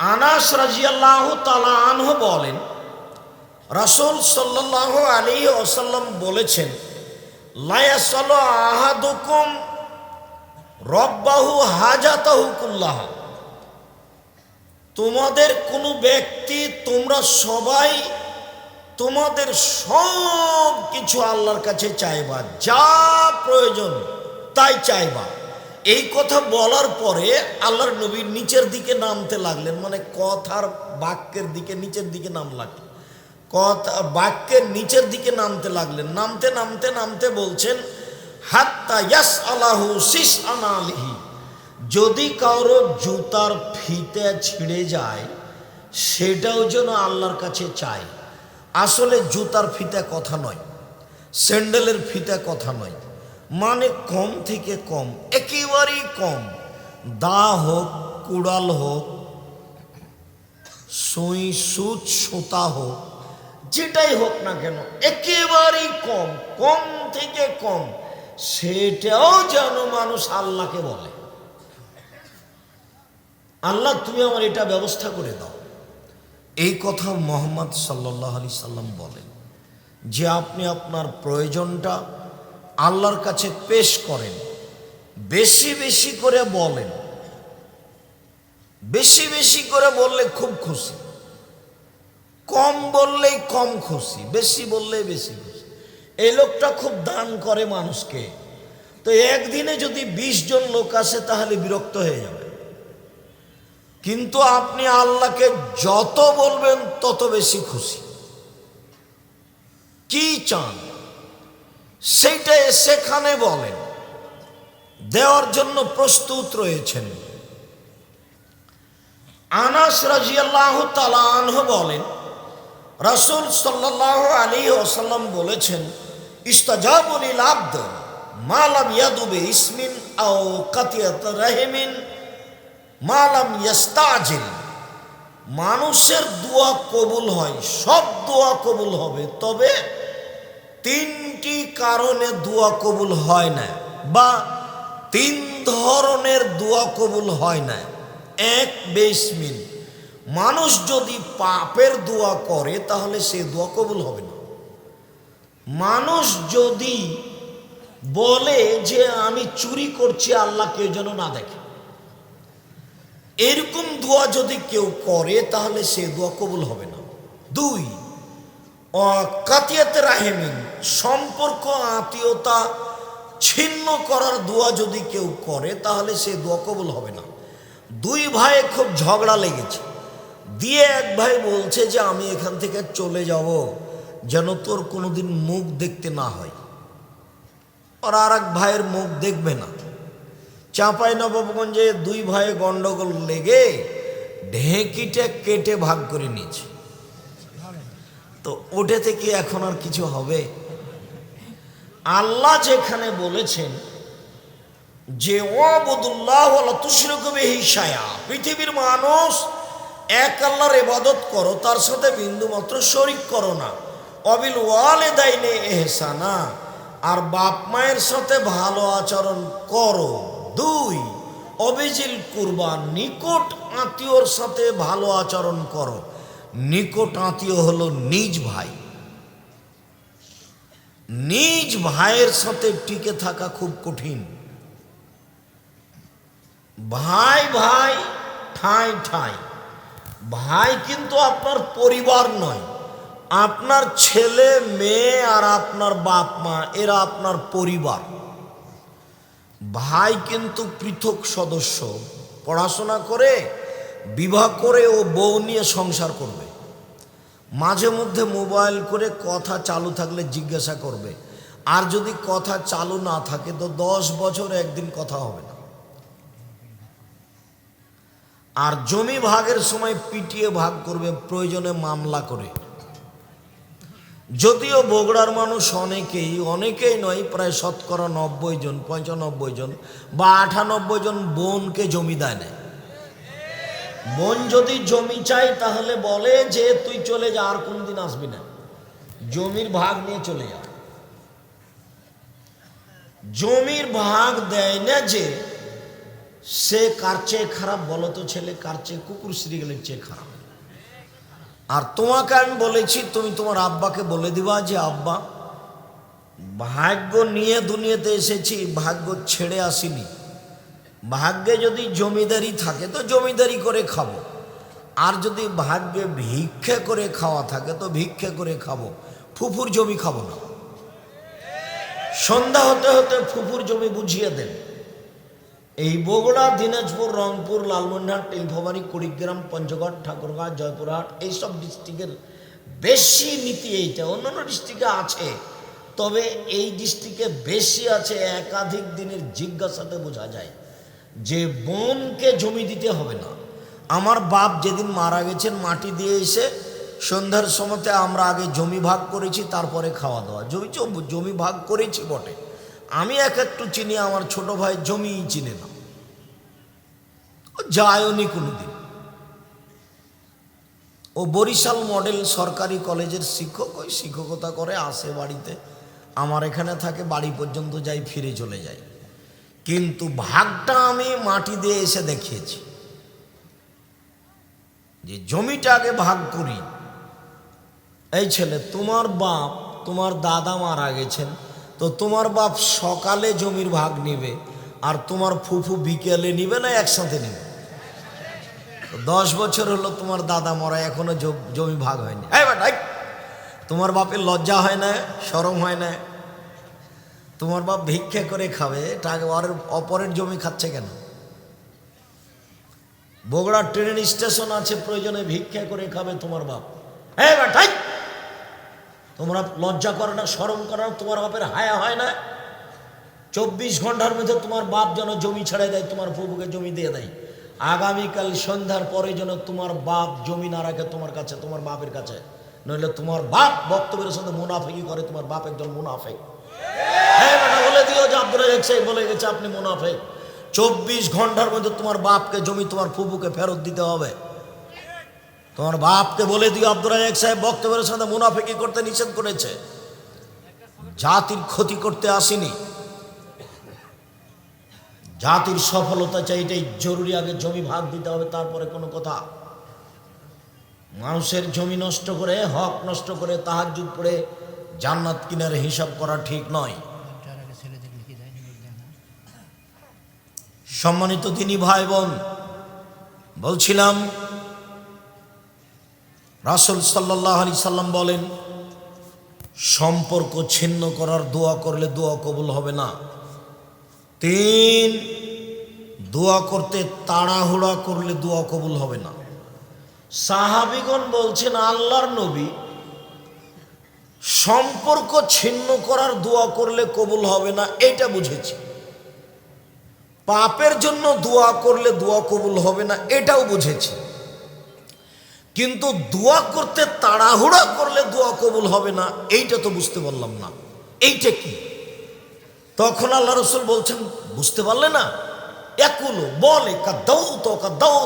আনাস রাজিয়াল্লাহ তালা আনহ বলেন, রাসূল সাল্লাহ আলী ওসাল্লাম বলেছেন লায়াসল আহাদুকুম রব্বাহু হাজাতাহু কুল্লাহা। তোমাদের কোনো ব্যক্তি, তোমরা সবাই তোমাদের সব কিছু আল্লাহর কাছে চাইবা, যা প্রয়োজন তাই চাইবা। এই কথা বলার পরে আল্লাহর নবী নিচের দিকে নামতে লাগলেন। মানে কথার বাক্যের দিকে, নিচের দিকে নাম লাগলেন কথা, বাক্যের নিচের দিকে নামতে লাগলেন। নামতে নামতে নামতে বলছেন ইয়াস যদি কারও জুতার ফিতে ছিঁড়ে যায়, সেটাও যেন আল্লাহর কাছে চায়। আসলে জুতার ফিতে কথা নয়, স্যান্ডেলের ফিতে কথা নয়। মানে কম থেকে কম, একেবারেই কম। দা হোক, কুড়াল হোক, সুই, সুচ, সুতা হোক, যেটাই হোক না কেন, একেবারেই কম কম থেকে কম। সেটাও যেন মানুষ আল্লাহকে বলে। আল্লাহ, তুমি আমার এটা ব্যবস্থা করে দাও। এই কথা মোহাম্মদ সাল্লাহ আলি সাল্লাম বলেন যে, আপনি আপনার প্রয়োজনটা আল্লাহর কাছে পেশ করেন, বেশি বেশি করে বলেন। বেশি বেশি করে বললে খুব খুশি। কম বললেই কম খুশি, বেশি বললেই বেশি খুশি। এই লোকটা খুব দান করে মানুষকে। তো একদিনে যদি বিশ জন লোক আসে, তাহলে বিরক্ত হয়ে যাবে। কিন্তু আপনি আল্লাহকে যত বলবেন, তত বেশি খুশি। কি চান? সেইটা সেখানে বলেন। দেওয়ার জন্য প্রস্তুত রয়েছেন। আনাস রাজিয়াল্লাহ তালা আনহ বলেন, রাসুল সাল্লাহ আলী ওসাল্লাম বলেছেন ইস্তাজাবুল আব্দ মালাম ইয়াদুবে ইসমিন আও কাতিয়াত রাহিমিন মালাম ইয়াস্তাজিল। মানুষের দোয়া কবুল হয়, সব দোয়া কবুল হবে, তবে তিনটি কারণে দোয়া কবুল হয় না বা তিন ধরনের দোয়া কবুল হয় না এক বেসমিন মানুষ যদি পাপের দোয়া করে, তাহলে সে দোয়া কবুল হবে না। মানুষ যদি বলে যে আমি চুরি করছি, আল্লাহ কেউ যেন না দেখে। এরকম দোয়া যদি কেউ করে, তাহলে সে দোয়া কবুল হবে না। দুই কাতিয়াতে রাহেমিন, সম্পর্ক, আত্মীয়তা ছিন্ন করার দোয়া যদি কেউ করে, তাহলে সে দোয়া কবুল হবে না। দুই ভাই খুব ঝগড়া লেগেছে। দিয়ে এক ভাই বলছে যে, আমি এখান থেকে চলে যাব যেন তোর কোনোদিন মুখ দেখতে না হয়। আর আর এক ভাইয়ের মুখ দেখবে না। চাঁপাই নবাবগঞ্জে দুই ভাই গন্ডগোল লেগে ঢেঁকিটা কেটে ভাগ করে নিয়েছে। তো ওটা থেকে এখন আর কিছু হবে? আল্লাহ যেখানে বলেছেন যে তুশরকবে হিসায়া পৃথিবীর মানুষ এক আল্লাহর ইবাদত করো, তার সাথে বিন্দু মাত্র শরিক করো না। অবিল ওয়ালে দাইনে এহসানা আর বাপ মায়ের সাথে ভালো আচরণ করো। দুই, অবিজিল কুরবান, নিকট আত্মীয়র সাথে ভালো আচরণ করো। নিকট আত্মীয় হলো নিজ ভাই। নিজ ভাইয়ের সাথে টিকে থাকা খুব কঠিন। ভাই ভাই, ঠাঁই ঠাঁই। ভাই কিন্তু আপনার পরিবার নয়। আপনার ছেলে, মেয়ে আর আপনার বাপ মা, এরা আপনার পরিবার। ভাই কিন্তু পৃথক সদস্য। পড়াশোনা করে বিবাহ করে ও বউ নিয়ে সংসার করবে। মাঝে মধ্যে মোবাইল করে কথা চালু থাকলে জিজ্ঞাসা করবে। আর যদি কথা চালু না থাকে তো দশ বছর একদিন কথা হবে না। আর জমি ভাগের সময় পিটিয়ে ভাগ করবে, প্রয়োজনে মামলা করে। যদিও বগুড়ার মানুষ অনেকেই অনেকেই নয়, প্রায় শতকরা নব্বই জন, পঁচানব্বই জন বা আটানব্বই জন বোনকে জমি দেয় না বোন যদি জমি চাই তাহলে বলে যে তুই চলে যা, আর কোনদিন আসবি না। জমির ভাগ নিয়ে চলে যা। জমির ভাগ দেয় না যে সে কার চেয়ে খারাপ বলো তো ছেলে, কার চেয়ে কুকুর শ্রীগেলের চেয়ে খারাপ। আর তোমাকে আমি বলেছি, তুমি তোমার আব্বাকে বলে দিবা যে, আব্বা, ভাগ্য নিয়ে দুনিয়াতে এসেছি, ভাগ্য ছেড়ে আসিনি। ভাগ্যে যদি জমিদারি থাকে, তো জমিদারি করে খাব। আর যদি ভাগ্যে ভিক্ষে করে খাওয়া থাকে, তো ভিক্ষে করে খাব। ফুফুর জমি খাব না। সন্ধ্যা হতে হতে ফুফুর জমি বুঝিয়ে দেন। এই বগুড়া, দিনাজপুর, রংপুর, লালমনিরহাট নীলফামারী কুড়িগ্রাম, পঞ্চগড়, ঠাকুরগাঁ, জয়পুরহাট, এইসব ডিস্ট্রিক্টের বেশি নীতি এইটা। অন্যান্য ডিস্ট্রিক্টে আছে, তবে এই ডিস্ট্রিক্টে বেশি আছে, একাধিক দিনের জিজ্ঞাসাতে বোঝা যায়। যে বোনকে জমি দিতে হবে না। আমার বাপ যেদিন মারা গেছেন, মাটি দিয়ে এসে সন্ধ্যার সময়তে আমরা আগে জমি ভাগ করেছি, তারপরে খাওয়া দাওয়া। জমি জমি ভাগ করেছি বটে। আমি এক একটু চিনি, আমার ছোট ভাই জমিই চিনে না। যায়নি কোনোদিন। ও বরিশাল মডেল সরকারি কলেজের শিক্ষক, ওই শিক্ষকতা করে, আসে বাড়িতে। আমার এখানে থাকে, বাড়ি পর্যন্ত যাই, ফিরে চলে যাই। কিন্তু ভাগটা আমি মাটি দিয়ে এসে দেখিয়েছি। যে জমিটা আগে ভাগ করি। এই ছেলে, তোমার বাপ, তোমার দাদা মারা গেছেন, তো তোমার বাপ সকালে জমির ভাগ নিবে আর তোমার ফুফু বিকেলে নিবে না একসাথে নিবে? দশ বছর হলো তোমার দাদা মরা, এখনও জমি ভাগ হয়নি! তোমার বাপের লজ্জা হয় না, সরম হয় না। তোমার বাপ ভিক্ষা করে খাবে টাকা অপরের জমি খাচ্ছে কেন? বগুড়া ট্রেন স্টেশন আছে, প্রয়োজনে ভিক্ষা করে খাবে তোমার বাপ। হ্যাঁ তোমরা লজ্জা করে না সরম করে না, তোমার বাপের হায়া হয় না। চব্বিশ ঘণ্টার মধ্যে তোমার বাপ যেন জমি ছেড়ে দেয়, তোমার ফুবুকে জমি দিয়ে দেয়। আগামীকাল সন্ধ্যার পরে যেন তোমার বাপ জমি না রাখে তোমার কাছে, তোমার বাপের কাছে। নইলে তোমার বাপ বক্তব্যের সাথে মুনাফেকি করে, তোমার বাপ একজন মুনাফেক। হ্যাঁ বেটা, বলে দিও যে আব্দুল রাজাক সাহেব বলে গেছে, আপনি মুনাফেক। চব্বিশ ঘণ্টার মধ্যে তোমার বাপকে, জমি তোমার ফেরত দিতে হবে। তোমার বাপকে বলে দিও বক্তব্যের সাথে করতে নিষেধ করেছে। জাতির ক্ষতি করতে আসেনি। জাতির সফলতা চাই এটাই জরুরি আগে জমি ভাগ দিতে হবে, তারপরে কোনো কথা। মানুষের জমি নষ্ট করে, হক নষ্ট করে তাহাজুদ পড়ে জান্নাত কিনার হিসাব করা ঠিক নয়। সম্মানিত তিনি ভাই বোন বলছিলাম, রাসুল সাল্লাহ আলি সাল্লাম বলেন, সম্পর্ক ছিন্ন করার দোয়া করলে দোয়া কবুল হবে না। তিন, দোয়া করতে তাড়াহুড়া করলে দোয়া কবুল হবে না। সাহাবিগণ বলছেন, আল্লাহর নবী সম্পর্ক ছিন্ন করার দোয়া করলে কবুল হবে না, এটা বুঝেছি। পাপের জন্য দোয়া করলে দোয়া কবুল হবে না, এটাও বুঝেছি। কিন্তু দোয়া করতে তাড়াহুড়া করলে দোয়া কবুল হবে না, এইটা তো বুঝতে পারলাম না। এইটা কি? তখন আল্লাহ রসুল বলছেন, বুঝতে পারলে না? একুলো, বলে কাদাও তো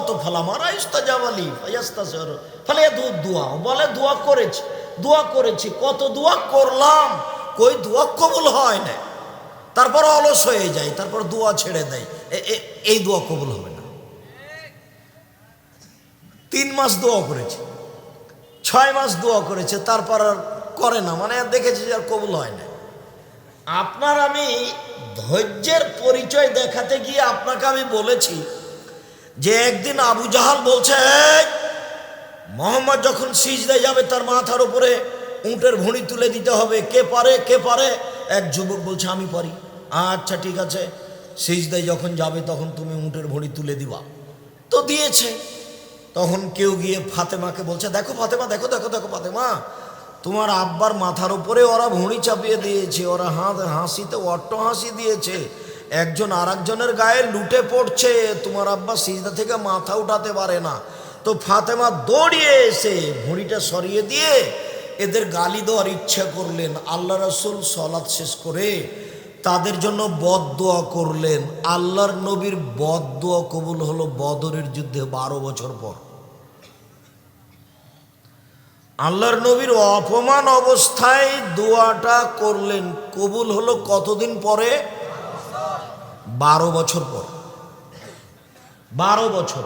তো ফালা মারা ইস্তা জামালি ফলে দোয়া, বলে দোয়া করেছি। দোয়া করেছি কত দোয়া করলাম কই দোয়া কবুল হয় না তারপর অলস হয়ে যায় তারপর দোয়া ছেড়ে দেয় এই দোয়া কবুল হবে না। তিন মাস দোয়া করেছে ছয় মাস দোয়া করেছে তারপর আর করে না মানে দেখেছি যে আর কবুল হয় না আপনার আমি ধৈর্যের পরিচয় দেখাতে গিয়ে আপনাকে আমি বলেছি যে একদিন আবু জাহাল বলছে "এই, মোহাম্মদ যখন সিজদায় যাবে, তার মাথার উপরে উঁটের ভুঁড়ি তুলে দিতে হবে। কে পারে কে পারে? এক যুবক বলছে, আমি পারি। আচ্ছা ঠিক আছে। সিজদায় যখন যাবে, তখন তুমি উঁটের ভুঁড়ি তুলে দিবা। তো দিয়েছে। তখন কেউ গিয়ে ফাতেমাকে বলছে, দেখো ফাতেমা, দেখো দেখো দেখো ফাতেমা, তোমার আব্বার মাথার উপরে ওরা ভুঁড়ি চাপিয়ে দিয়েছে, ওরা হাত হাসিতে অট্ট হাসি দিয়েছে। একজন আর গায়ে লুটে পড়ছে। তোমার আব্বা সিজদা থেকে মাথা উঠাতে পারে না। তো ফাতেমা দৌড়িয়ে এসে ভুঁড়িটা সরিয়ে দিয়ে এদের গালি দেওয়ার ইচ্ছা করলেন, আল্লাহ রসুল সলাৎ শেষ করে তাদের জন্য বদ দোয়া করলেন। আল্লাহর নবীর বদ দোয়া কবুল হলো বদরের যুদ্ধে বারো বছর পর। আল্লাহর নবীর অপমান অবস্থায় দোয়াটা করলেন, কবুল হলো কতদিন পরে? বারো বছর পর। বারো বছর।